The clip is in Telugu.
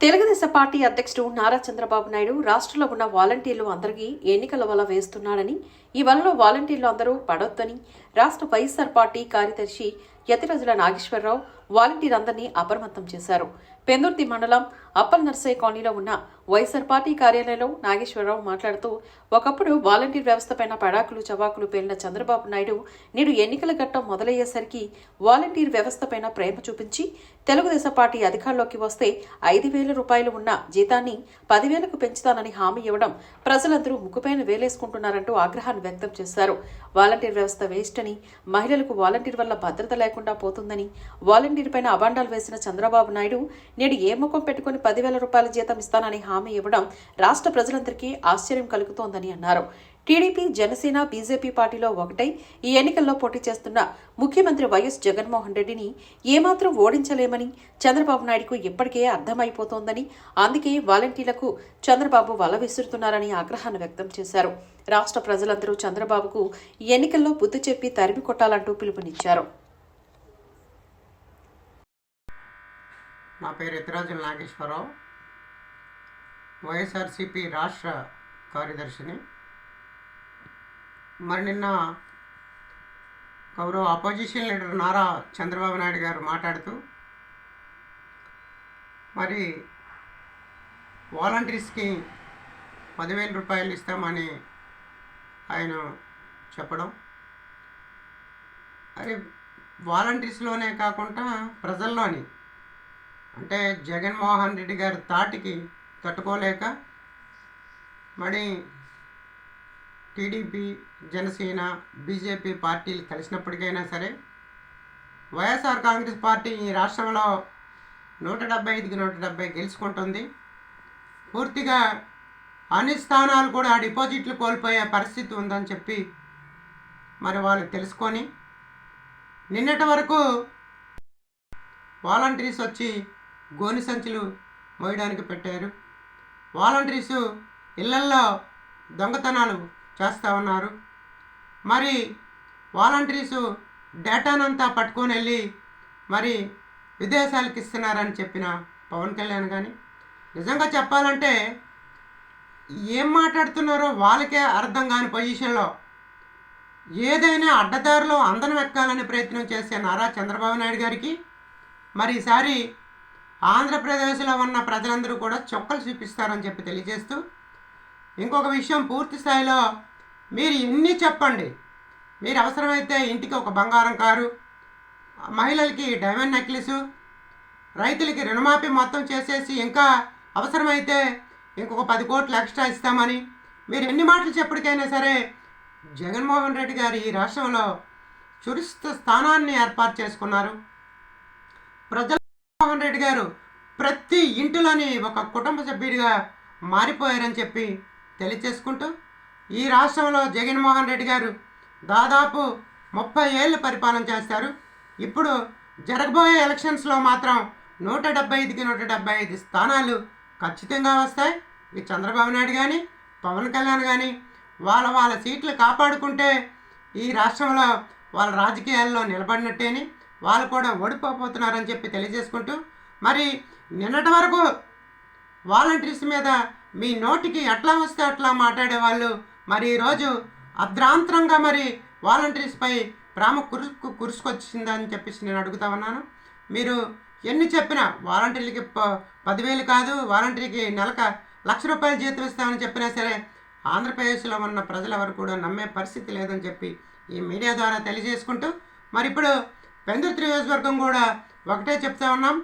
తెలుగుదేశం పార్టీ అధ్యక్షుడు నారా చంద్రబాబు నాయుడు రాష్ట్రంలో ఉన్న వాలంటీర్లు అందరికీ ఎన్నికల వల వేస్తున్నాడని ఈ వలలో వాలంటీర్లు అందరూ పడొద్దని రాష్ట్ర వైఎస్ఆర్ పార్టీ కార్యదర్శి యతిరాజుల నాగేశ్వరరావు వాలంటీర్ అందరినీ అప్రమత్తం చేశారు. పెందుర్తి మండలం అప్పల్ నర్సయ్య కాలనీలో ఉన్న వైఎస్ఆర్ పార్టీ కార్యాలయంలో నాగేశ్వరరావు మాట్లాడుతూ ఒకప్పుడు వాలంటీర్ వ్యవస్థపైన పడాకులు చవాకులు పేలిన చంద్రబాబు నాయుడు నేడు ఎన్నికల ఘట్టం మొదలయ్యేసరికి వాలంటీర్ వ్యవస్థపైన ప్రేమ చూపించి తెలుగుదేశం పార్టీ అధికారంలోకి వస్తే ఐదు వేల రూపాయలు ఉన్న జీతాన్ని పదివేలకు పెంచుతానని హామీ ఇవ్వడం ప్రజలందరూ ముక్కుపైన వేలేసుకుంటున్నారంటూ ఆగ్రహాన్ని వ్యక్తం చేశారు. వాలంటీర్ వ్యవస్థ వేస్ట్ అని మహిళలకు వాలంటీర్ వల్ల భద్రత లేకుండా పోతుందని వాలంటీర్ పైన అభాండాలు వేసిన చంద్రబాబు నాయుడు నేడు ఏ ముఖం పెట్టుకుని పదివేల రూపాయల జీతం ఇస్తానని హామీ ఇవ్వడం రాష్ట్ర ప్రజలందరికీ ఆశ్చర్యం కలుగుతోందని అన్నారు. టీడీపీ జనసేన బీజేపీ పార్టీలో ఒకటై ఈ ఎన్నికల్లో పోటీ చేస్తున్న ముఖ్యమంత్రి వైఎస్ జగన్మోహన్ రెడ్డిని ఏమాత్రం ఓడించలేమని చంద్రబాబు నాయుడుకు ఇప్పటికే అర్థమైపోతోందని అందుకే వాలంటీర్లకు చంద్రబాబు వల విసురుతున్నారని ఆగ్రహాన్ని వ్యక్తం చేశారు. రాష్ట్ర ప్రజలందరూ చంద్రబాబుకు ఈ ఎన్నికల్లో బుద్ధి చెప్పి తరిమి కొట్టాలంటూ పిలుపునిచ్చారు. నా పేరు ఎత్తిరాజుల నాగేశ్వరరావు. వైఎస్ఆర్సిపి రాష్ట్ర కార్యదర్శిని. మరి నిన్న గౌరవ అపోజిషన్ లీడర్ నారా చంద్రబాబు నాయుడు గారు మాట్లాడుతూ మరి వాలంటీర్స్కి పదివేల రూపాయలు ఇస్తామని ఆయన చెప్పడం. మరి వాలంటీర్స్లోనే కాకుండా ప్రజల్లోని అంటే జగన్మోహన్ రెడ్డి గారి తాటికి తట్టుకోలేక మరి టీడీపీ జనసేన బీజేపీ పార్టీలు కలిసినప్పటికైనా సరే వైఎస్ఆర్ కాంగ్రెస్ పార్టీ ఈ రాష్ట్రంలో నూట డెబ్బై ఐదుకి నూట డెబ్బై గెలుచుకుంటుంది. పూర్తిగా అన్ని స్థానాలు కూడా డిపాజిట్లు కోల్పోయే పరిస్థితి ఉందని చెప్పి మరి వాళ్ళు తెలుసుకొని నిన్నటి వరకు వాలంటీర్స్ వచ్చి గోని సంచులు మోయడానికి పెట్టారు. వాలంటీర్స్ ఇళ్ళల్లో దొంగతనాలు చేస్తూ ఉన్నారు. మరి వాలంటీర్స్ డేటానంతా పట్టుకొని వెళ్ళి మరి విదేశాలకు ఇస్తున్నారని చెప్పిన పవన్ కళ్యాణ్ కానీ నిజంగా చెప్పాలంటే ఏం మాట్లాడుతున్నారో వాళ్ళకే అర్థం కాని పొజిషన్లో ఏదైనా అడ్డదారిలో అందనం ఎక్కాలని ప్రయత్నం చేసే నారా చంద్రబాబు నాయుడు గారికి మరి ఈసారి ఆంధ్రప్రదేశ్లో ఉన్న ప్రజలందరూ కూడా చొక్కలు చూపిస్తారని చెప్పి తెలియజేస్తూ ఇంకొక విషయం పూర్తి స్థాయిలో మీరు ఎన్ని చెప్పండి. మీరు అవసరమైతే ఇంటికి ఒక బంగారం కారు మహిళలకి డైమండ్ నెక్లెసు రైతులకి రుణమాఫీ మొత్తం చేసేసి ఇంకా అవసరమైతే ఇంకొక పది కోట్లు ఎక్స్ట్రా ఇస్తామని మీరు ఎన్ని మాటలు చెప్పటికైనా సరే జగన్మోహన్ రెడ్డి గారు ఈ రాష్ట్రంలో చురిస్త స్థానాన్ని ఏర్పాటు చేసుకున్నారు. ప్రజలు జగన్మోహన్ రెడ్డి గారు ప్రతి ఇంటిలోని ఒక కుటుంబ సభ్యుడిగా మారిపోయారని చెప్పి తెలియచేసుకుంటూ ఈ రాష్ట్రంలో జగన్మోహన్ రెడ్డి గారు దాదాపు ముప్పై ఏళ్ళు పరిపాలన చేస్తారు. ఇప్పుడు జరగబోయే ఎలక్షన్స్లో మాత్రం నూట డెబ్బై ఐదుకి నూట డెబ్బై ఐదు స్థానాలు ఖచ్చితంగా వస్తాయి. ఈ చంద్రబాబు నాయుడు కానీ పవన్ కళ్యాణ్ కానీ వాళ్ళ వాళ్ళ సీట్లు కాపాడుకుంటే ఈ రాష్ట్రంలో వాళ్ళ రాజకీయాల్లో నిలబడినట్టేని వాళ్ళు కూడా ఓడిపోతున్నారని చెప్పి తెలియజేసుకుంటూ మరి నిన్నటి వరకు వాలంటీర్స్ మీద మీ నోటికి ఎట్లా వస్తే అట్లా మాట్లాడే వాళ్ళు మరి ఈరోజు అర్ధరాంతరంగా మరి వాలంటీర్స్పై ప్రేమ కురుసుకు కురుసుకొచ్చిందని చెప్పేసి నేను అడుగుతా ఉన్నాను. మీరు ఎన్ని చెప్పినా వాలంటీర్లకి ప పదివేలు కాదు వాలంటీర్కి నెలక లక్ష రూపాయలు జీతం ఇస్తామని చెప్పినా సరే ఆంధ్రప్రదేశ్లో ఉన్న ప్రజలు ఎవరు కూడా నమ్మే పరిస్థితి లేదని చెప్పి ఈ మీడియా ద్వారా తెలియజేసుకుంటూ మరి ఇప్పుడు పెందుర్తి నియోజకవర్గం కూడా ఒకటే చెప్తా ఉన్నాం.